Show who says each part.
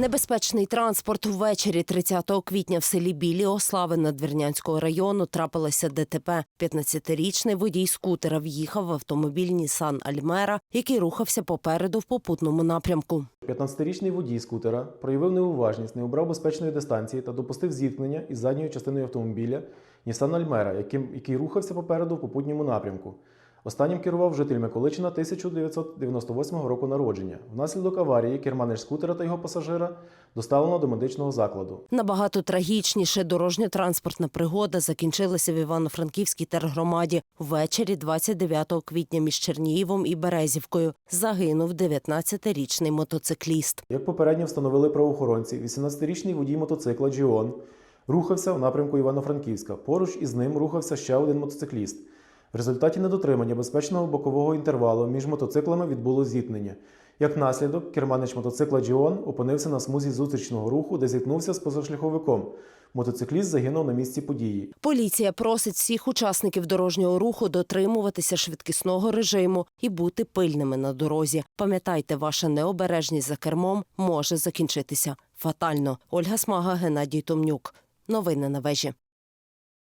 Speaker 1: Небезпечний транспорт ввечері 30 квітня в селі Білі Ослави Надвірнянського району трапилося ДТП. 15-річний водій скутера в'їхав в автомобіль Нісан Альмера, який рухався попереду в попутному напрямку.
Speaker 2: 15-річний водій скутера проявив неуважність, не обрав безпечної дистанції та допустив зіткнення із задньою частиною автомобіля Нісан Альмера, яким, який рухався попереду в попутньому напрямку. Останнім керував житель Миколичина 1998 року народження. Внаслідок аварії керманич скутера та його пасажира доставлено до медичного закладу.
Speaker 1: Набагато трагічніше дорожньо-транспортна пригода закінчилася в Івано-Франківській тергромаді. Ввечері 29 квітня між Черніївом і Березівкою загинув 19-річний мотоцикліст.
Speaker 2: Як попередньо встановили правоохоронці, 18-річний водій мотоцикла Джіон рухався в напрямку Івано-Франківська. Поруч із ним рухався ще один мотоцикліст. В результаті недотримання безпечного бокового інтервалу між мотоциклами відбуло зіткнення. Як наслідок, керманич мотоцикла Джіон опинився на смузі зустрічного руху, де зіткнувся з позашляховиком. Мотоцикліст загинув на місці події.
Speaker 1: Поліція просить всіх учасників дорожнього руху дотримуватися швидкісного режиму і бути пильними на дорозі. Пам'ятайте, ваша необережність за кермом може закінчитися фатально. Ольга Смага, Геннадій Томнюк. Новини на вежі.